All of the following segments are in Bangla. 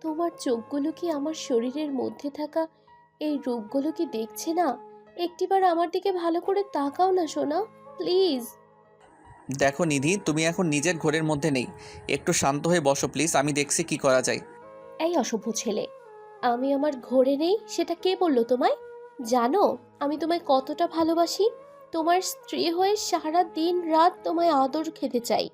তোমার চোখগুলো কি আমার শরীরের মধ্যে থাকা এই রোগগুলো কি দেখছে না? একটিবার আমার দিকে ভালো করে তাকাও না সোনা। প্লিজ। দেখো নিধি তুমি এখন নিজের ঘোরের মধ্যে নেই। একটু শান্ত হয়ে বসো প্লিজ। আমি দেখছি কি করা যায়। এই অসভ্য ছেলে আমি আমার ঘরে নেই? সেটা কে বলল তোমায়? জানো আমি তোমায় কতটা ভালোবাসি। তোমার স্ত্রী হয়ে সারা দিন রাত তোমায় আদর খেতে চাই।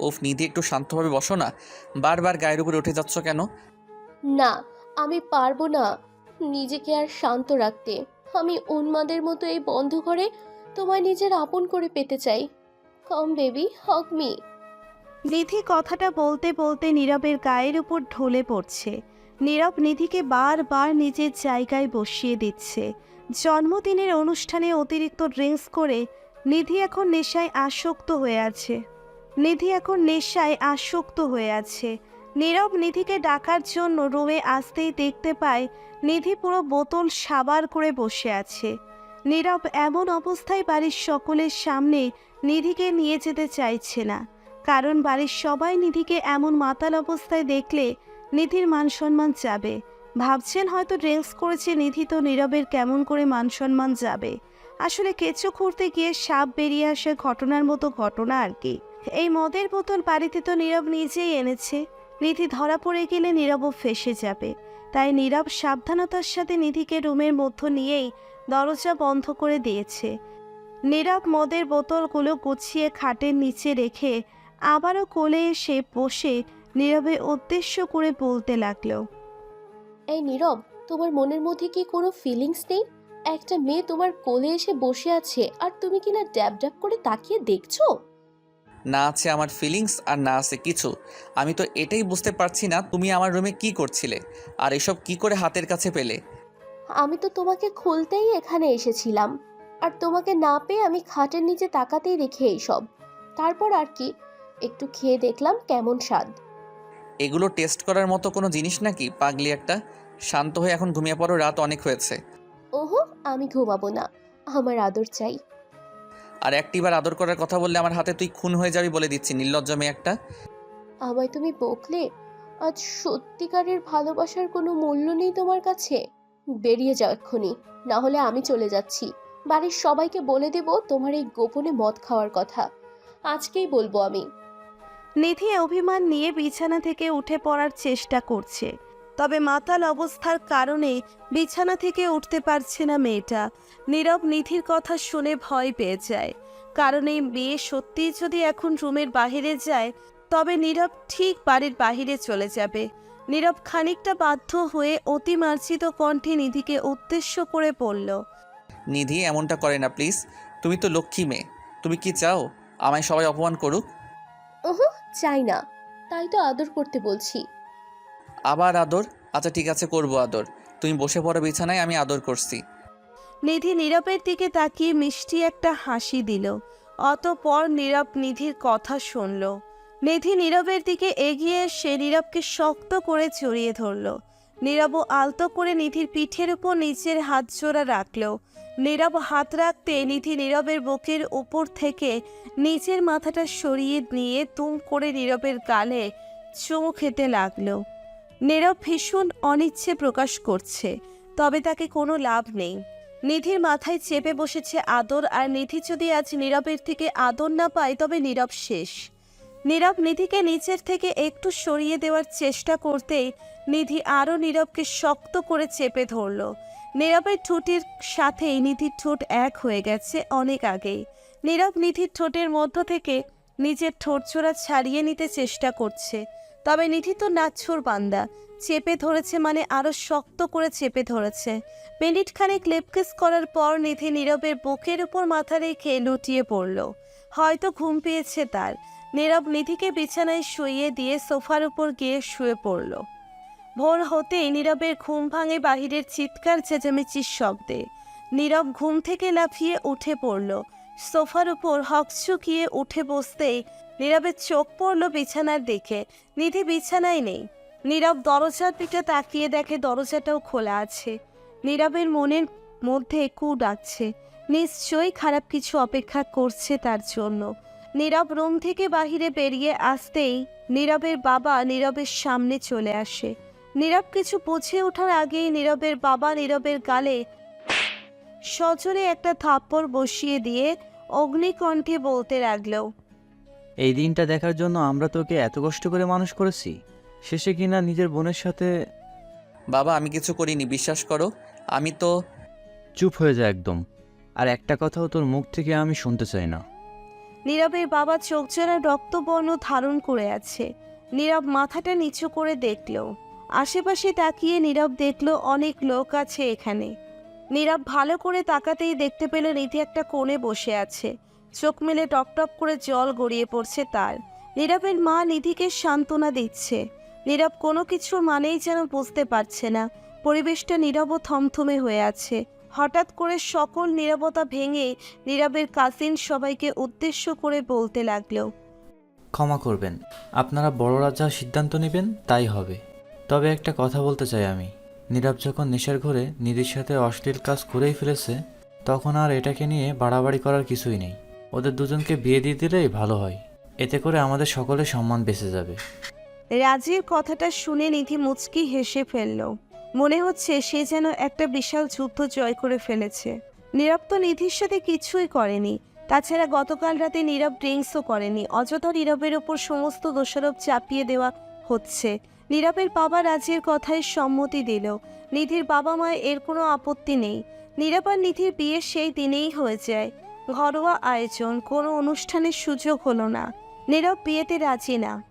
ওফ নিধি একটু শান্তভাবে বসো না। বারবার গায়ের উপরে উঠে যাচ্ছ কেন? না আমি পারব না নিজেকে আর শান্ত রাখতে। আমি উন্মাদের মতো এই বন্ধ করে তোমায় নিজের আপন করে পেতে চাই। কম বেবি হক মি নিধি কথাটা বলতে বলতে নীরবের গায়ের উপর ঢলে পড়ছে। নীরব নিধিকে বারবার নিজের জায়গায় বসিয়ে দিচ্ছে। জন্মদিনের অনুষ্ঠানে অতিরিক্ত ড্রিঙ্কস করে নিধি এখন নেশায় আসক্ত হয়ে আছে। নিধি এখন নেশায় আসক্ত হয়ে আছে। নীরব নিধিকে ডাকার জন্য রুমে আসতেই দেখতে পায়, নিধি পুরো বোতল সাবার করে বসে আছে। নীরব এমন অবস্থায় বাড়ির সকলের সামনে নিধিকে নিয়ে যেতে চাইছে না। কারণ বাড়ির সবাই নিধিকে এমন মাতাল অবস্থায় দেখলে নিধির মান সম্মান যাবে। ভাবছেন হয়তো ড্রিঙ্কস করেছে নিধি তো নীরবের কেমন করে মান সম্মান যাবে। আসলে কেঁচো খুঁড়তে গিয়ে সাপ বেরিয়ে আসে ঘটনার মতো ঘটনা আর কি। এই মদের বোতল বাড়িতে তো নীরব নিজেই এনেছে। নিধি ধরা পড়ে গেলে নীরবও ফেসে যাবে। তাই নীরব সাবধানতার সাথে নিধিকে রুমের মধ্য নিয়েই দরজা বন্ধ করে দিয়েছে। নীরব মদের বোতলগুলো গুছিয়ে খাটের নিচে রেখে আবারও কোলে এসে বসে নীরবে উদ্দেশ্য করে বলতে লাগল, এই নীরব, তোমার মনের মধ্যে কি কোনো ফিলিংস নেই? একটা মেয়ে তোমার কোলে এসে বসে আছে আর তুমি কি না ড্যাব ড্যাব করে তাকিয়ে দেখছ? না আছে আমার ফিলিংস আর না আছে কিছু। আমি তো এটাই বুঝতে পারছি না তুমি আমার রুমে কি করছিলে আর এসব কি করে হাতের কাছে পেলে? আমি তো তোমাকে খুলতেই এখানে এসেছিলাম। আর তোমাকে না পেয়ে আমি খাটের নিচে তাকাতেই রেখে এইসব। তারপর আর কি একটু খেয়ে দেখলাম কেমন স্বাদ। এগুলো টেস্ট করার মতো কোনো জিনিস নাকি পাগলি একটা? শান্ত হয়ে এখন ঘুমিয়ে পড়ো রাত অনেক হয়েছে। ওহো আমি ঘুমাবো না। আমার আদর চাই। আর একটিবার আদর করার কথা বললে আমার হাতে তুই খুন হয়ে যাবি বলে দিচ্ছি নির্লজ্জ মেয়ে একটা। আমায় তুমি বকলে? আজ সত্যিকারের ভালোবাসার কোনো মূল্য নেই তোমার কাছে? বেরিয়ে যাও এক্ষুনি না হলে আমি চলে যাচ্ছি। বাড়ির সবাইকে বলে দেব তোমার এই গোপনে মদ খাওয়ার কথা। আজকেই বলব আমি। নিধি অভিমান নিয়ে বিছানা থেকে উঠে পড়ার চেষ্টা করছে। তবে মাতাল অবস্থার কারণে বিছানা থেকে উঠতে পারছে না মেয়েটা। নীরব নিধির কথা শুনে ভয় পেয়ে যায়। কারণ এই মেয়ে সত্যিই যদি এখন রুমের বাইরে যায় তবে নীরব ঠিক বাড়ির বাইরে চলে যাবে। নীরব খানিকটা বাধ্য হয়ে অতি মার্জিত কণ্ঠে নিধিকে উদ্দেশ্য করে বলল নিধি এমনটা করে না প্লিজ। তুমি তো লক্ষ্মী মেয়ে। তুমি কি চাও? আমায় সবাই অপমান করুক? ওহো চাই না। তাই তো আদর করতে বলছি। আবার আদর? আচ্ছা ঠিক আছে, করব আদর। তুমি বসে পড়ো বিছানায়, আমি আদর করছি। নিধি নীরবের দিকে তাকিয়ে মিষ্টি একটা হাসি দিল। অতপর নীরব নিধির কথা শুনল। নিধি নীরবের দিকে এগিয়ে এসে নীরবকে শক্ত করে জড়িয়ে ধরল। নীরবও আলতো করে নিধির পিঠের উপর নিচের হাত জোড়া রাখল। নীরব হাত রাখতে নিধি নীরবের বুকের উপর থেকে নিচের মাথাটা সরিয়ে নিয়ে তুম করে নীরবের গালে চুমু খেতে লাগল। নীরব ভীষণ অনিচ্ছে প্রকাশ করছে, তবে তাকে কোনো লাভ নেই। নিধির মাথায় চেপে বসেছে আদর, আর নিধি যদি আজ নীরবের থেকে আদর না পায়, তবে নীরব শেষ। নীরব নিধিকে নিচের থেকে একটু সরিয়ে দেওয়ার চেষ্টা করতেই নিধি আরও নীরবকে শক্ত করে চেপে ধরল। নীরবের ঠোঁটের সাথেই নিধির ঠোঁট এক হয়ে গেছে অনেক আগেই। নীরব নিধির ঠোঁটের মধ্য থেকে নিজের ঠোঁটচোরা ছাড়িয়ে নিতে চেষ্টা করছে। তবে নিধি তো নাচ্ছর বান্দা, চেপে ধরেছে মানে আরও শক্ত করে চেপে ধরেছে। মিনিট খানেক লেপকেস করার পর নিধি নীরবের বুকের উপর মাথা রেখে লুটিয়ে পড়ল। হয়তো ঘুম পেয়েছে তার। নীরব নিধিকে বিছানায় শুইয়ে দিয়ে সোফার উপর গিয়ে শুয়ে পড়ল। ভোর হতেই নীরবের ঘুম ভাঙে বাহিরের চিৎকার, চেঁচামেচির শব্দে। নীরব ঘুম থেকে লাফিয়ে উঠে পড়ল। সোফার উপর হকচুকিয়ে উঠে বসতেই নীরবের চোখ পড়ল বিছানার দিকে। নিধি বিছানায় নেই। নীরব দরজার দিকে তাকিয়ে দেখে দরজাটাও খোলা আছে। নীরবের মনের মধ্যে কু ডাকছে। নিশ্চয়ই খারাপ কিছু অপেক্ষা করছে তার জন্য। নীরব রুম থেকে বাহিরে বেরিয়ে আসতেই নীরবের বাবা নীরবের সামনে চলে আসে। নীরব কিছু বুঝে ওঠার আগেই নীরবের বাবা নীরবের গালে সজোরে একটা থাপ্পড় বসিয়ে দিয়ে অগ্নিকণ্ঠে বলতে লাগল এই দিনটা দেখার জন্য আমরা তোকে এত কষ্ট করে মানুষ করেছি। শেষে কিনা নিজের বোনের সাথে বাবা আমি কিছু করিনি বিশ্বাস করো। আমি তো চুপ হয়ে যায় একদম। আর একটা কথাও তোর মুখ থেকে আমি শুনতে চাই না। নীরবের বাবা চোখ জোড়া রক্তবর্ণ ধারণ করে আছে। নীরব মাথাটা নিচু করে দেখল। আশেপাশে তাকিয়ে নীরব দেখল অনেক লোক আছে এখানে। নীরব ভালো করে তাকাতেই দেখতে পেল নিধি একটা কোণে বসে আছে। চোখ মেলে টপটপ করে জল গড়িয়ে পড়ছে তার। নীরবের মা নিধিকে সান্ত্বনা দিচ্ছে। নীরব কোনো কিছুর মানেই যেন বুঝতে পারছে না। পরিবেশটা নীরব থমথমে হয়ে আছে। হঠাৎ করে সকল নীরবতা ভেঙে নীরবের কাসিন সবাইকে উদ্দেশ্য করে বলতে লাগল, ক্ষমা করবেন। আপনারা বড়রা যা সিদ্ধান্ত নেবেন, তাই হবে। তবে একটা কথা বলতে চাই আমি। নীরব যখন নেশার ঘরে নিধির সাথে অশ্লীল কাজ করেই ফেলেছে, তখন আর এটাকে নিয়ে বাড়াবাড়ি করার কিছুই নেই। ওদের দুজনকে বিয়ে দিয়ে দিলেই ভালো হয়। এতে করে আমাদের সকলের সম্মান বেঁচে যাবে। রাজির কথাটা শুনে নিধি মুচকি হেসে ফেলল। মনে হচ্ছে সে যেন একটা বিশাল যুদ্ধ জয় করে ফেলেছে। নীরব তো নিধির সাথে কিছুই করেনি। তাছাড়া গতকাল রাতে নীরব ড্রিঙ্কসও করেনি। অযথা নীরবের ওপর সমস্ত দোষারোপ চাপিয়ে দেওয়া হচ্ছে। নীরবের বাবা রাজির কথায় সম্মতি দিল। নিধির বাবা মায়ের এর কোনো আপত্তি নেই। নীরব আর নিধির বিয়ে সেই দিনেই হয়ে যায়। ঘরোয়া আয়োজন, কোনো অনুষ্ঠানের সুযোগ হলো না। নীরব বিয়েতে রাজি না।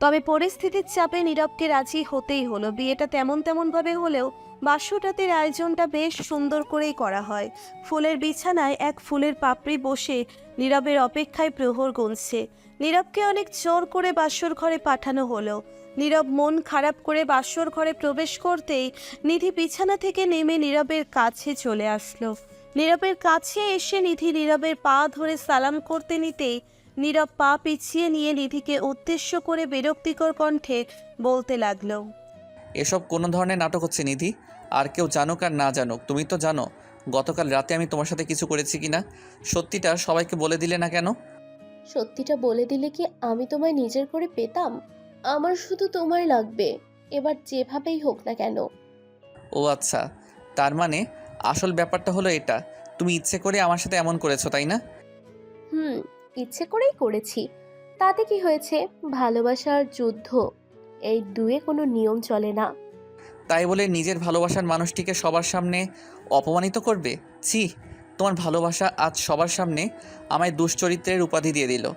তবে পরিস্থিতির চাপে নীরবকে রাজি হতেই হলো। বিয়েটা তেমন তেমনভাবে হলেও বাসরাতের আয়োজনটা বেশ সুন্দর করেই করা হয়। ফুলের বিছানায় এক ফুলের পাপড়ি বসে নীরবের অপেক্ষায় প্রহর গুনছে। নীরবকে অনেক জোর করে বাসর ঘরে পাঠানো হলো। নীরব মন খারাপ করে বাসর ঘরে প্রবেশ করতেই নিধি বিছানা থেকে নেমে নীরবের কাছে চলে আসলো। নীরবের কাছে এসে নিধি নীরবের পা ধরে সালাম করতে নিতেই নীরব পা পিছিয়ে নিয়ে নিধিকে উদ্দেশ্য করে বিরক্তিকর কণ্ঠে বলতে লাগল এসব কোনো ধরনের নাটক হচ্ছে নিধি। আর কেউ জানুক আর না জানুক তুমি তো জানো গতকাল রাতে আমি তোমার সাথে কিছু করেছি কিনা? সত্যিটা সবাইকে বলে দিলে না কেন? সত্যিটা বলে দিলে কি আমি তোমায় নিজের করে পেতাম? আমার শুধু তোমার লাগবে। এবার যেভাবেই হোক না কেন। ও আচ্ছা তার মানে আসল ব্যাপারটা হলো এটা। তুমি ইচ্ছে করে আমার সাথে এমন করেছ তাই না? হুম ইচ্ছে করেই করেছি। তাতে কি হয়েছে? ভালোবাসার যুদ্ধ এই দুয়ে কোনো নিয়ম চলে না। তাই বলে নিজের ভালোবাসার মানুষটিকে সবার সামনে অপমানিত করবে? ছি তোমার ভালোবাসা আজ সবার সামনে আমায় দুশ্চরিত্রের উপাধি দিয়ে দিল।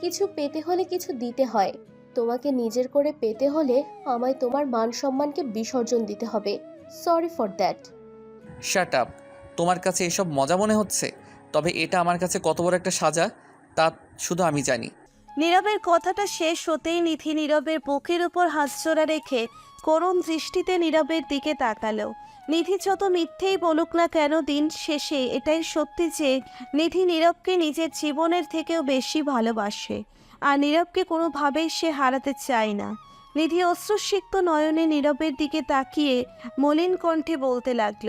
কিছু পেতে হলে কিছু দিতে হয়। তোমাকে নিজের করে পেতে হলে আমায় তোমার মান সম্মানকে বিসর্জন দিতে হবে। Sorry for that shut up তোমার কাছে এসব মজা মনে হচ্ছে? তবে এটা আমার কাছে কত বড় একটা সাজা তা শুধু আমি জানি। নীরবের কথাটা শেষ হতেই নিধি নীরবের বুকের উপর হাতচোরা রেখে করুণ দৃষ্টিতে নীরবের দিকে তাকালো। নিধি যত মিথ্যেই বলুক না কেন দিন শেষে এটাই সত্যি যে নিধি নীরবকে নিজের জীবনের থেকেও বেশি ভালোবাসে। আর নীরবকে কোনোভাবেই সে হারাতে চায় না। নিধি অশ্রুসিক্ত নয়নে নীরবের দিকে তাকিয়ে মলিন কণ্ঠে বলতে লাগল,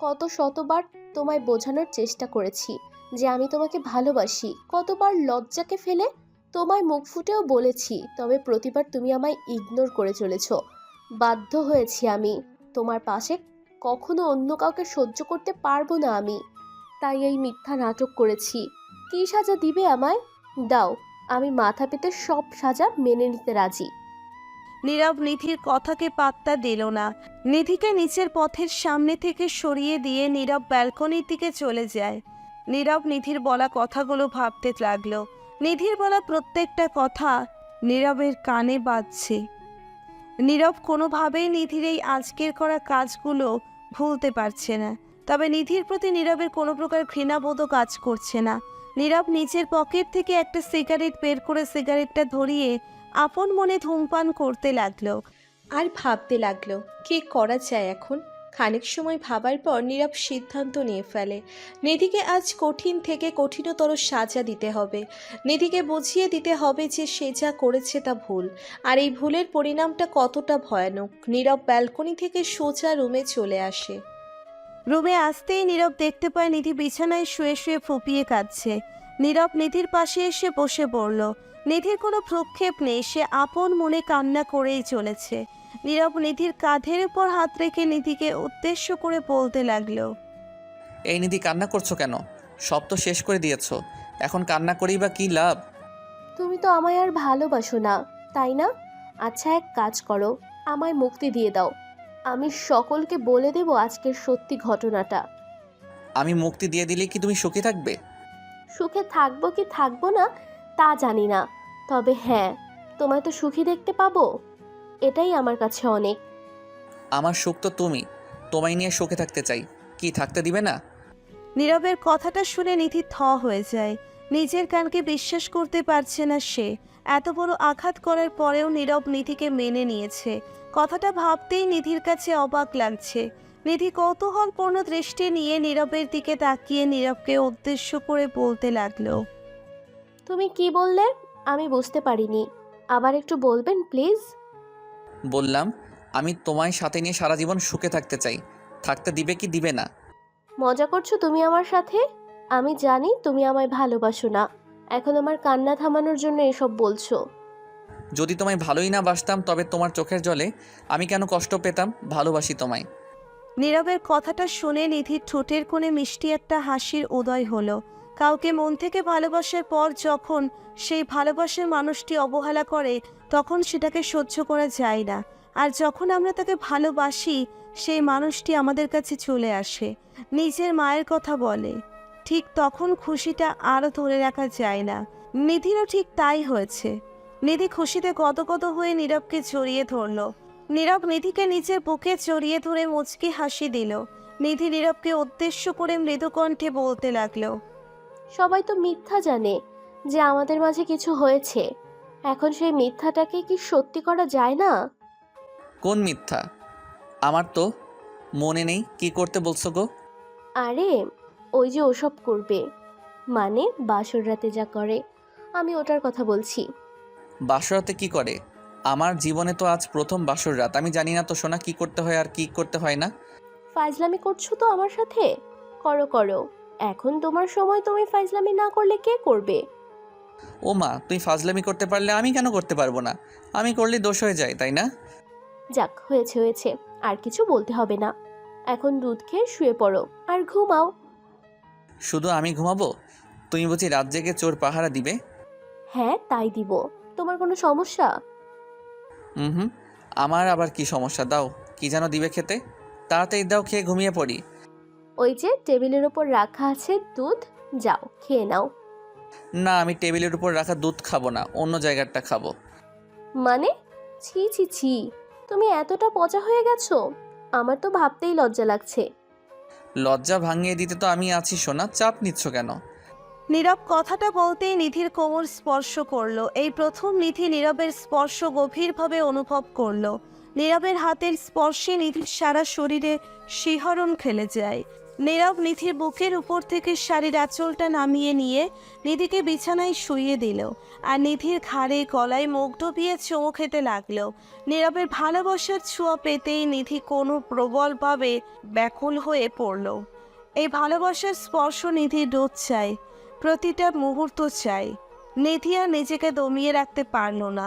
কত শতবার তোমায় বোঝানোর চেষ্টা করেছি যে আমি তোমাকে ভালোবাসি। কতবার লজ্জাকে ফেলে তোমায় মুখ ফুটেও বলেছি, তবে প্রতিবার তুমি আমায় ইগনোর করে চলেছ। বাধ্য হয়েছি আমি। তোমার পাশে কখনো অন্য কাউকে সহ্য করতে পারব না আমি। তাই এই মিথ্যা নাটক করেছি। কী সাজা দিবে আমায়? দাও আমি মাথা পেতে সব সাজা মেনে নিতে রাজি। নীরব নিধির কথাকে পাত্তা দিল না। নিধিকে নিচের পথের সামনে থেকে সরিয়ে দিয়ে নীরব ব্যালকনির দিকে চলে যায়। নীরব নিধির বলা কথাগুলো ভাবতে লাগল। নিধির বলা প্রত্যেকটা কথা নীরবের কানে বাজছে। নীরব কোনোভাবেই নিধির এই আজকের করা কাজগুলো ভুলতে পারছে না। তবে নিধির প্রতি নীরবের কোনো প্রকার ঘৃণাবোধও কাজ করছে না। নীরব নিচের পকেট থেকে একটা সিগারেট বের করে সিগারেটটা ধরিয়ে আপন মনে ধূমপান করতে লাগল। আর ভাবতে লাগল, কি করা যায় এখন? খানিক সময় ভাবার পর নীরব সিদ্ধান্ত নিয়ে ফেলে। নিধিকে আজ কঠিন থেকে কঠিনতর সাজা দিতে হবে। নিধিকে বুঝিয়ে দিতে হবে যে সে যা করেছে তা ভুল। আর এই ভুলের পরিণামটা কতটা ভয়ানক? নীরব ব্যালকনি থেকে সোজা রুমে চলে আসে। রুমে আসতেই নীরব দেখতে পায় নিধি বিছানায় শুয়ে শুয়ে ফুপিয়ে কাঁদছে। নীরব নিধির পাশে এসে বসে পড়ল। নিধির কোনো প্রক্ষেপ নেই সে আপন মনে কান্না করেই চলেছে। নীরব নিধির কাঁধের উপর হাত রেখে নিধিকে উদ্দেশ্য করে বলতে লাগল এই নিধি কান্না করছ কেন? সব তো শেষ করে দিয়েছ। এখন কান্না করেই বা কী লাভ? তুমি তো আমায় আর ভালোবাসো না তাই না? আচ্ছা এক কাজ করো আমায় মুক্তি দিয়ে দাও। আমি সকলকে বলে দেব আজকের সত্যি ঘটনাটা। আমি মুক্তি দিয়ে দিলে কি তুমি সুখী থাকবে? সুখে থাকব কি থাকব না তা জানি না। তবে হ্যাঁ তোমায় তো সুখী দেখতে পাবো। এটাই আমার কাছে অনেক। আমার সুখ তো তুমি। তোমায় নিয়ে সুখে থাকতে চাই। কি থাকতে দিবে না? নীরবের কথাটা শুনে নিধি থ হয়ে যায়। নিজের কানকে বিশ্বাস করতে পারছে না সে। এত বড় আঘাত করার পরেও নীরব নিধিকে মেনে নিয়েছে। কথাটা ভাবতেই নিধির কাছে অবাক লাগছে। নিধি কৌতূহলপূর্ণ দৃষ্টি নিয়ে নীরবের দিকে তাকিয়ে নীরবকে উদ্দেশ্য করে বলতে লাগল তুমি কি বললে? আমি বুঝতে পারিনি। আবার একটু বলবেন প্লিজ? বললাম আমি তোমায় সাথে নিয়ে সারা জীবন সুখে থাকতে চাই। থাকতে দিবে কি দিবে না? মজা করছ তুমি আমার সাথে? আমি জানি তুমি আমায় ভালোবাসো না। এখন আমার কান্না থামানোর জন্য এসব বলছো। যদি তোমায় ভালোই না বাসতাম তবে তোমার চোখের জলে আমি কেন কষ্ট পেতাম? ভালোবাসি তোমায়। নীরবের কথাটা শুনে নিধির ঠোঁটের কোণে মিষ্টি একটা হাসির উদয় হলো। কাউকে মন থেকে ভালোবাসার পর যখন সেই ভালোবাসার মানুষটি অবহেলা করে তখন সেটাকে সহ্য করা যায় না। আর যখন আমরা তাকে ভালোবাসি সেই মানুষটি আমাদের কাছে চলে আসে। নিজের মায়ের কথা বলে। ঠিক তখন খুশিটা আরও ধরে রাখা যায় না। নিধিরও ঠিক তাই হয়েছে। নিধি খুশিতে গদগদ হয়ে নীরবকে জড়িয়ে ধরলো। নীরব নিধিকে নিজের বুকে জড়িয়ে ধরে মুচকি হাসি দিল। নিধি নীরবকে উদ্দেশ্য করে মৃদু কণ্ঠে বলতে লাগল সবাই তো মিথ্যা জানে যে আমাদের মাঝে কিছু হয়েছে। এখন সেই মিথ্যাটাকে কি সত্যি করা যায় না? কোন মিথ্যা? আমার তো মনে নেই কি করতে বলছো গো। আরে ওই যে ওসব করবে। মানে বাসর রাতে যা করে। আমি ওটার কথা বলছি। বাসরাতে কি করে? আমার জীবনে তো আজ প্রথম বাসর রাত। আমি জানি না তো সোনা কি করতে হয় আর কি করতে হয় না। ফাইজলামি করছ তো আমার সাথে? করো করো। এখন তোমার সময় তুমি ফাইজলামি না করলে কে করবে? ও মা তুই ফাজলামি করতে পারলে আমি কেন করতে পারব না? আমি করলে দোষ হয়ে যায় তাই না? যাক হয়েছে হয়েছে। আর কিছু বলতে হবে না। এখন দুধ খেয়ে শুয়ে পড়ো। আর ঘুমাও। শুধু আমি ঘুমাবো? তুমি বুঝি রাত জেগে চোর পাহারা দিবে? হ্যাঁ তাই দিব। তোমার কোনো সমস্যা? হুম হুম আমার আবার কি সমস্যা? দাও কি যেন দিবে খেতে? তাড়াতাড়ি দাও খেয়ে ঘুমিয়ে পড়ি। ওই যে টেবিলের ওপর রাখা আছে দুধ যাও খেয়ে নাও। না আমি টেবিলের উপর রাখা দুধ খাব না অন্য জায়গারটা খাব। মানে? ছি ছি ছি। তুমি এতটা পচা হয়ে গেছো? আমার তো ভাবতেই লজ্জা লাগছে। লজ্জা ভাঙিয়ে দিতে তো আমি আছি, সোনা। চাপ নিচ্ছ কেন? নীরব কথাটা বলতেই নিধির কোমর স্পর্শ করল। এই প্রথম নিধি নীরবের স্পর্শ গভীরভাবে অনুভব করল। নীরবের হাতের স্পর্শে নিধির সারা শরীরে শিহরণ খেলে যায়। নীরব নিধির বুকের উপর থেকে শাড়ির আঁচলটা নামিয়ে নিয়ে নিধিকে বিছানায় শুইয়ে দিল। আর নিধির ঘাড়ে গলায় মুখ ডুবিয়ে চুমু খেতে লাগল। নীরবের ভালোবাসার ছোঁয়া পেতেই নিধি কোনো প্রবলভাবে ব্যাকুল হয়ে পড়ল। এই ভালোবাসার স্পর্শ নিধির রোধ চায়, প্রতিটা মুহূর্ত চাই নিধি আর নিজেকে দমিয়ে রাখতে পারল না।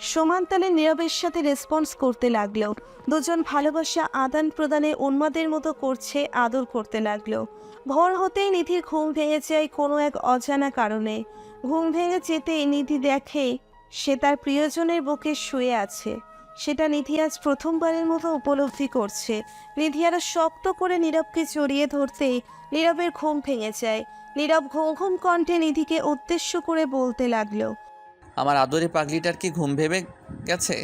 সমানতালে নীরবের সাথে রেসপন্স করতে লাগল। দুজন ভালোবাসা আদান প্রদানে উন্মাদের মতো করছে, আদর করতে লাগল। ভোর হতেই নিধির ঘুম ভেঙে যায় কোনো এক অজানা কারণে। ঘুম ভেঙে যেতেই নিধি দেখে সে তার প্রিয়জনের বুকে শুয়ে আছে। সেটা নিধি আজ প্রথমবারের মতো উপলব্ধি করছে। নিধি আরও শক্ত করে নীরবকে জড়িয়ে ধরতেই নীরবের ঘুম ভেঙে যায়। নীরব ঘুম ঘুম কণ্ঠে নিধিকে উদ্দেশ্য করে বলতে লাগল আমার আদরে পাগলিটার কি ঘুম ভেবে গেছে?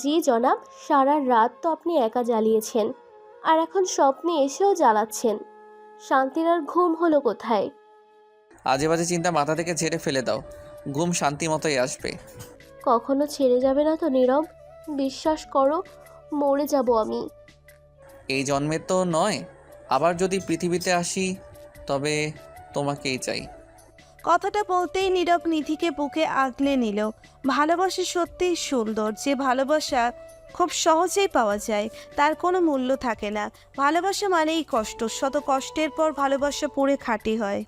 জি জনাব সারা রাত তো আপনি একা জ্বালিয়েছেন আর এখন স্বপ্নে এসেও জ্বালাচ্ছেন। শান্তির আর ঘুম হলো কোথায়? আজে বাজে চিন্তা মাথা থেকে ঝেড়ে ফেলে দাও ঘুম শান্তি মতোই আসবে। কখনো ছেড়ে যাবে না তো নীরব বিশ্বাস করো মরে যাব আমি। এই জন্মে তো নয় আবার যদি পৃথিবীতে আসি তবে তোমাকেই চাই। কথাটা বলতেই নীরব নিধিকে বুকে আগলে নিল। ভালোবাসা সত্যিই সুন্দর, যে ভালোবাসা খুব সহজেই পাওয়া যায়, তার কোনো মূল্য থাকে না। ভালোবাসা মানেই কষ্ট, শত কষ্টের পর ভালোবাসা পড়ে খাঁটি হয়।